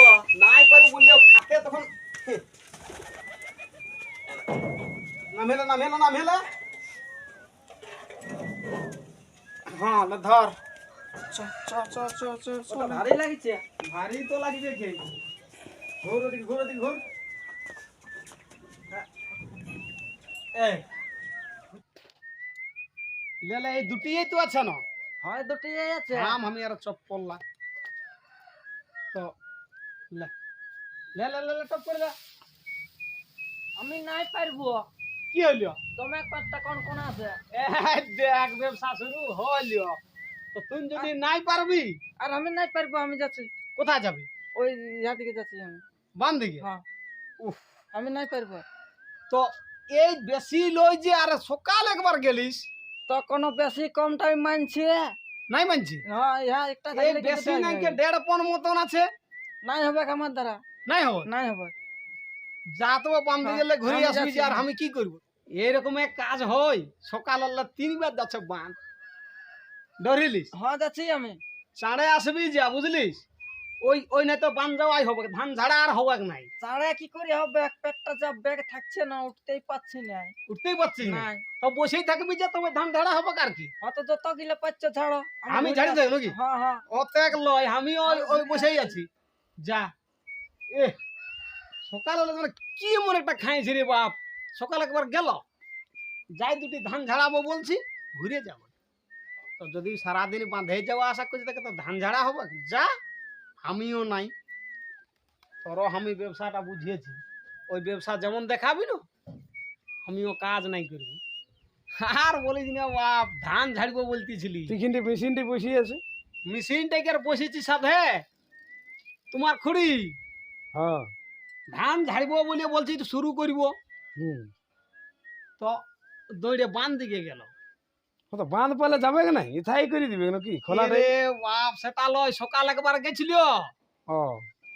পারব নাই পারি বললেও খাতে তখন নামেলা নামেলা নামেলা। হ্যাঁ ধর। ভারী লাগিছে। ভারী তো লাগিছে কে? আছে। আম আমি আর চপ পড়লাম তো লে। লে লে লে টপ করে দে আমি নাই পারব। কি হইল? তুমি একটা কোন কোন আছে? দেখ ব্যবসা শুরু হইল। তো তুই যদি নাই পারবি? আর আমি নাই পারব আমি যাচ্ছি। কোথায় যাবি? ওই ইয়া দিকে যাচ্ছি আমি। বাম দিকে? হ্যাঁ। উফ। আমি নাই পারব। তো এই বেশি লই যে আর সকাল একবার গেলিস? তো কোনো বেশি কম টাইম মানছে। নাই মানছি? হ্যাঁ ইহা একটা বেশি নাই। দেড় পন মতন আছে। নাই হবে আমার দ্বারা। নাই হবে? নাই হবে। যা তো দিকে হ্যাঁ, গেলে ঘুরে আসবি আর আমি কি করব? এরকম এক কাজ হয়। সকাল আল্লাহ তিনবার যাচ্ছে বান। ডরিলিস হ্যাঁ যাচ্ছি আমি। চাঁড়ে আসবি যা বুঝলিস? ওই ওই নাই তো বান যাওয়াই হবে। ধান ঝাড়া আর হবে নাই। সাড়ে কি করে হবে? পেটটা যা ব্যাগ থাকছে না উঠতেই পাচ্ছি না। উঠতেই পারছিস না? তো বসেই থাকবি যে তোমার ধান ঝাড়া হবে কার কি? অত যত গিলে পাচ্ছ ছাড়ো আমি ঝাড়ি। নাকি? হ্যাঁ হ্যাঁ। অতেক লয় আমি ওই ওই বসেই আছি। যা। এ সকাল হলে মানে কি এমন একটা খাইছি রে বাপ। সকাল একবার গেল। যাই দুটি ধান ঝাড়াবো বলছি ঘুরে যাব। তো যদি সারাদিন বাঁধে যাওয়া আশা করছি তাকে তো ধান ঝাড়া হবে। যা আমিও নাই। তোর আমি ব্যবসাটা বুঝিয়েছি। ওই ব্যবসা যেমন দেখাবি না আমিও কাজ নাই করব। আর বলিস না বাপ ধান ঝাড়বো বলতেছিলি। মেশিনটি বসিয়ে আছে মেশিনটাকে আর বসেছি সাথে। তোমার খুড়ি? হ্যাঁ। ধান ঝাড়বো বলে বলছি তো শুরু করব। হুম। তো দৌড়ে বান দিকে গেল। তো বাঁধ পালে যাবে না ইথাই করে দিবে নাকি? খোলা রে বাপ সেটা লয় সকাল একবার গেছিল। ও।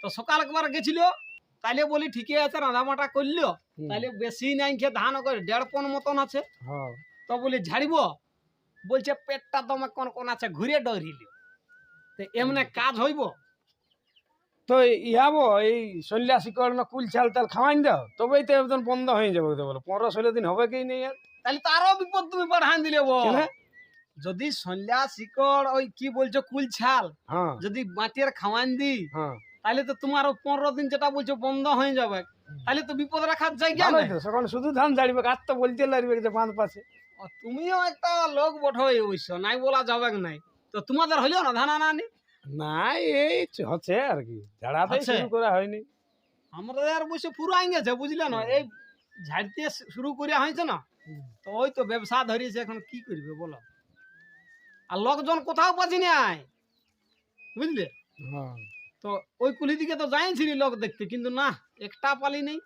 তো সকাল একবার গেছিল তাইলে বলি ঠিকই আছে রান্না মাটা করল তাইলে বেশি নাই খেয়ে ধান করে দেড় পন মতন আছে। হ্যাঁ। তো বলি ঝাড়ব? বলছে পেটটা তোমার কোন কোন আছে ঘুরে ডরিল। তো এমনি কাজ হইব? তো ইহাবো এই সন্ন্যাসী না কুল চাল তাল খাওয়াইন দাও? তবেই তো একদম বন্ধ হয়ে যাবে বলো। পনেরো ষোলো দিন হবে কি নেই আর? তাহলে তো আরও বিপদ তুমি বাড়ান দিলে যদি সন্ধ্যা শিকড় ওই কি বলছো কুল ছাল হ্যাঁ। যদি মাটির খাওয়ান দি হ্যাঁ। তাহলে তো তোমার পনেরো দিন যেটা বলছো বন্ধ হয়ে যাবে। তাহলে তো বিপদ রাখার জায়গা নেই। সকাল শুধু ধান ঝাড়বে আর তো বলতে লাগবে যে বাঁধ পাশে। তুমিও একটা লোক বঠই অবশ্য নাই বলা যাবে নাই। তো তোমাদের হইল না ধান আনানি না এই হচ্ছে আর কি। হচ্ছে? শুরু করা হয়নি। আমাদের অবশ্য পুরো আই গেছে বুঝলে না? এই ঝাড়তে শুরু করে হয়েছে না? তো ওই তো ব্যবসা ধরিয়েছে এখন কি করবে বলো? আর লোকজন কোথাও পাচ্ছি নাই বুঝলে? হ্যাঁ। তো ওই কুলি দিকে তো যাইছিলি লোক দেখতে কিন্তু না একটা পালি নেই।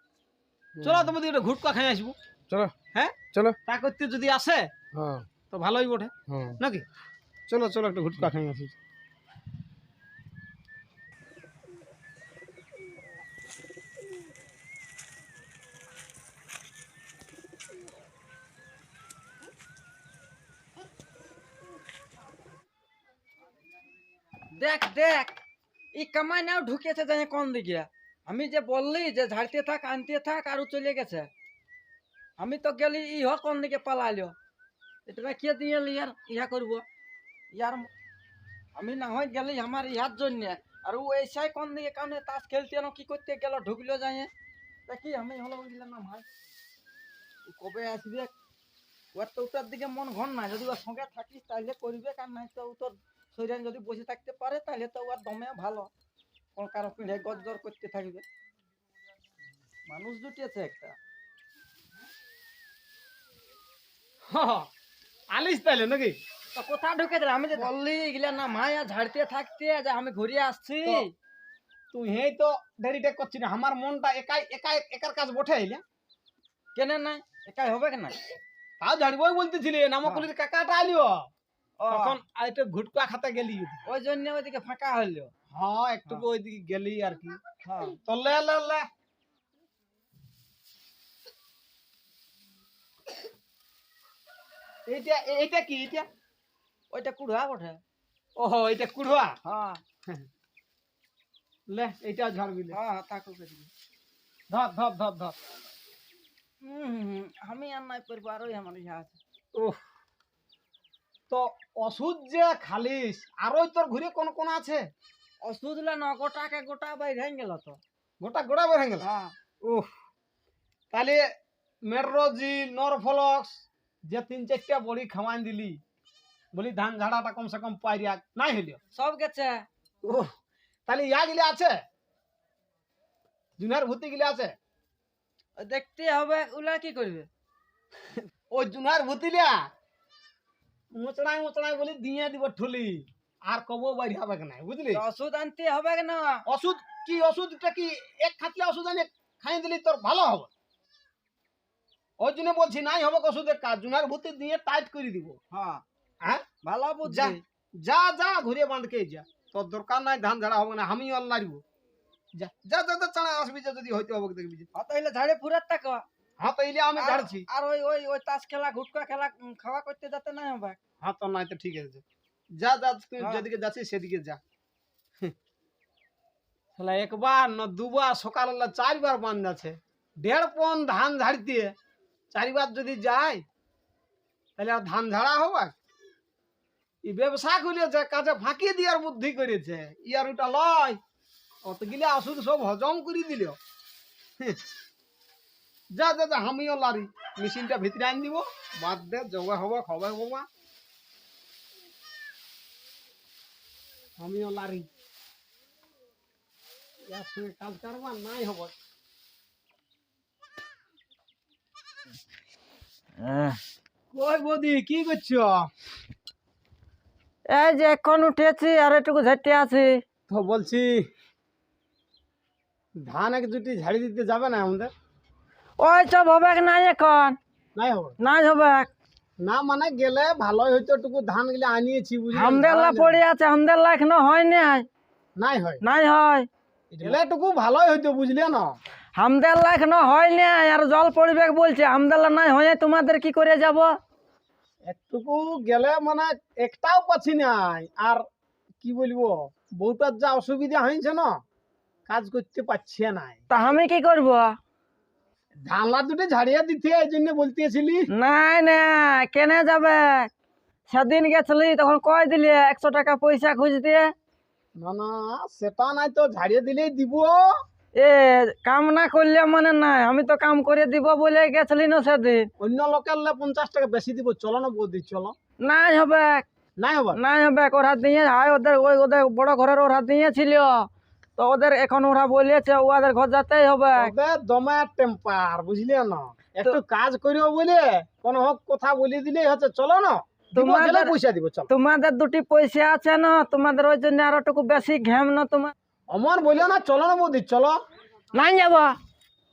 চলো তোমাদের একটা ঘুটকা খাই আসব। চলো। হ্যাঁ? চলো। তা করতে যদি আসে হ্যাঁ। তো ভালোই বটে। নাকি? চলো চলো একটা ঘুটকা খাই আসি। দেখ দেখ, এই কামাই নাও ঢুকেছে জানে কোন দিকে। আমি যে বললি যে ঝাড়তে থাক, আনতে থাক, আরও চলে গেছে। আমি তো গেলি, ইহ কোন দিকে পালাইলো? এটা কে দিয়ে ইয়ার ইহা করব? ইয়ার আমি না হয় গেলি আমার ইহার জন্য। আর ও এসাই কোন দিকে কারণে তাস খেলতে না কি করতে গেল, ঢুকলো যায় দেখি আমি হলো বুঝলাম না ভাই? কবে আসবে? ওর তো ওটার দিকে মন ঘন না যদি ওর সঙ্গে থাকিস তাহলে করবে, কার নাই তো ও তোর শরীরে যদি বসে থাকতে পারে তাহলে তো ওর দমে ভালো। কোন কারও পিঁড়ে গজ্জর করতে থাকবে। মানুষ জুটিয়েছে একটা। আলিস তাইলে নাকি? তো কোথা ঢুকে দিলে আমি যে বললি এগুলা না মায়া ঝাড়তে থাকতে যে আমি ঘুরিয়ে আসছি। তুই হেই তো দেরিটা করছি না আমার মনটা একাই একাই একার কাজ বটে আইলে। কেনে নাই? একাই হবে কেন তাও ঝাড়বই বলতেছিলি নামকুলির কাকাটা আলিও তখন আইতে ঘুটকা খাতে গেলি। ওই জন্য ওইদিকে ফাঁকা হইল হ্যাঁ একটু ওইদিকে গেলি আর কি। হ্যাঁ। তো লে লে লে। এইটা এইটা কি এইটা? ওইটা কুড়া বটে। ওহো এইটা কুড়ুয়া? হ্যাঁ। লে এইটা ঝাড়বি লে। হ্যাঁ থাকুক এদিকে। ধর ধর ধর ধর। হুম, আমি আর নাই করব আরোই আমার ইহা আছে। ওহ তো ওষুধ যে খালিস আরোই তোর ঘুরে কোন কোন আছে? ওষুধ লা ন গোটাকে গোটা বাই বাইরে গেল তো। গোটা গোড়া বের হয়ে গেল? হ্যাঁ। উহ তাহলে মেট্রোজি নরফলক্স যে তিন চারটা বড়ি খাওয়ান দিলি বলি ধান ঝাড়াটা কমসে কম পাইরিয়া নাই হইল? সব গেছে। ওহ তাহলে ইয়া গিলে আছে? জুনার ভূতি গিলে আছে? দেখতে হবে ওলা কি করবে? ওই জুনার ভূতিলিয়া মোচড়াই মোচড়াই বলি দিয়ে দিব ঠুলি। আর কব বাড়ি হবে নাই বুঝলি? ওষুধ আনতে হবে না? ওষুধ কি ওষুধটা কি? এক খাটলে ওষুধ আনে খাই দিলি তোর ভালো হবে। ওই জন্য বলছি নাই হবে ওষুধের কাজ জুনার ভূতি দিয়ে টাইট করে দিব। হ্যাঁ। হ্যাঁ? ভালো যা যা যা ঘুরে বাঁধকে যা। তোর দরকার নাই ধান ঝাড়া হবে না আমি অল্লাহ যা যা যা যা চানা আসবি যদি হইতে হবে দেখবি তাহলে ঝাড়ে ফুরাত টাকা হ্যাঁ তো এলে আমি ঝাড়ছি আর ওই ওই ওই তাস খেলা গুটকা খেলা খাওয়া করতে যেতে নাই হবে হ্যাঁ তো নাই তো ঠিক আছে। যা যা তুই হ্যাঁ। যেদিকে যাচ্ছিস সেদিকে যা। শালা একবার না দুবার সকালবেলা চারবার বান যাচ্ছে দেড় পন ধান ঝাড়তে চারিবার যদি যায় তাহলে আর ধান ঝাড়া হবে? ই ব্যবসা খুলেছে কাজে ফাঁকি দেওয়ার বুদ্ধি করেছে। ইয়ার ওটা লয় অত গিলে ওষুধ সব হজম করে দিল। যা যা যা আমিও লারি। মেশিনটা ভিতরে আন দিব বাদ দে জবা হবা খবা হবা। আমিও লারি। ইয়ার সঙ্গে কাজ কারবার নাই হব। কই বৌদি কি করছ? এই যে এখন উঠেছি আর একটু ঝাড়তে আছি। তো বলছি ধান এক জুটি ঝাড়ি দিতে যাবে না আমাদের? ওই সব হবে নাই এখন নাই হবে। নাই হবে না মানে গেলে ভালোই হইতো টুকু ধানগুলো আনিয়েছি বুঝলি। হামদেল্লা পড়ে আছে হামদেল্লা এখনও হয় নাই। নাই হয়? নাই হয়। গেলে টুকু ভালোই হইতো বুঝলে না? হামদেল্লা এখনও হয় নাই আর জল পড়বে বলছে হামদেল্লা নাই হয়ে তোমাদের কি করে যাব? একটুকু গেলে মানে একটাও পাচ্ছি নাই আর কি বলব বউটার যা অসুবিধা হয়েছে না কাজ করতে পারছে নাই। তা আমি কি করব? ধানলা দুটো ঝাড়িয়ে দিতে এই জন্য বলতেছিলি। নাই না কেনে যাবে? সেদিন গেছিলি তখন কয় দিলি একশো টাকা পয়সা খুঁজ দিয়ে? না না সেটা নাই তো ঝাড়িয়ে দিলেই দিব। এ কাম না করলে মানে নাই আমি তো কাম করে দিব বলে গেছিলি না সেদিন। অন্য লোকের লে পঞ্চাশ টাকা বেশি দিব চলো না বৌদি চলো। নাই হবে নাই হবে নাই হবে ওরা দিয়ে হায় ওদের ওই ওদের বড় ঘরের ওরা দিয়েছিল। তো ওদের এখন ওরা বলেছে ওদের ঘর যেতেই হবে। দমে টেম্পার বুঝলে না? একটু কাজ করিও বলে কোন হোক কথা বলে দিলেই হচ্ছে চলো না? তোমাদের- পয়সা দিব চলো। তোমাদের দুটি পয়সা আছে না তোমাদের ওই জন্য আরও টুকু বেশি ঘেম না তোমার? অমর বলল না চলো না বৌদি চলো। নাই যাব।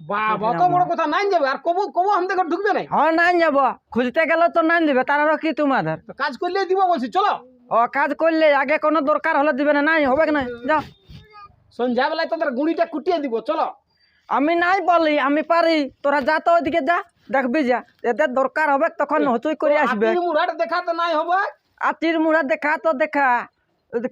বাবা অত বড় কথা নাই যাবে? আর কবু কবু আমাদের ঘর ঢুকবে নাই হ্যাঁ নাই যাব। খুঁজতে গেলে তো নাই দিবে তার আরও কি তোমাদের? কাজ করলে দিব বলছি চলো। ও কাজ করলে আগে কোনো দরকার হলে দিবে না নাই হবে কি না যাও। সন্ধ্যা বেলায় তোদের গুঁড়িটা কুটিয়ে দিব চলো। আমি নাই বলি আমি পারি। তোরা যা তো ওইদিকে যা দেখবি যা। এদের দরকার হবে তখন হচুই করে আসবে। আতির দেখা তো নাই হবে? আতির মুড়া দেখা তো দেখা।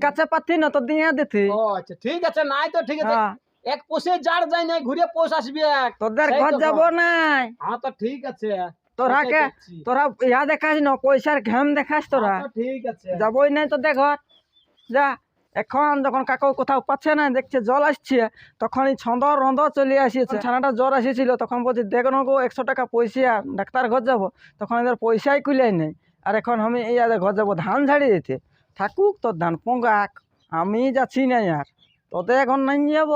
কাছে পাতি না তো দিয়ে দিতি। ও আচ্ছা ঠিক আছে নাই তো ঠিক আছে। হ্যাঁ। এক পোষে যার যায় নাই ঘুরে পোষ আসবে এক। তোদের ঘর যাব ঘর। নাই। হ্যাঁ তো ঠিক আছে। তোরা কে তোরা ইয়া দেখাস না পয়সার ঘেম দেখাস তোরা। হ্যাঁ ঠিক আছে। যাবই নাই তো দেখ যা। এখন যখন কাকু কোথাও পাচ্ছে না, দেখছে জল আসছে তখন এই ছন্দ রন্ধ চলে আসিয়েছে। ছানাটা জ্বর আসিয়েছিল, তখন বলছি, দেখ গো একশো টাকা পয়সা, ডাক্তার ঘর যাব। তখন এদের পয়সাই কুলাই নেই। আর এখন আমি এই আদের ঘর যাব, ধান ঝাড়ি দিতে। থাকুক তোর ধান পোঙ্গাক আমি যাচ্ছি না আর। তোদের এখন নাই যাব।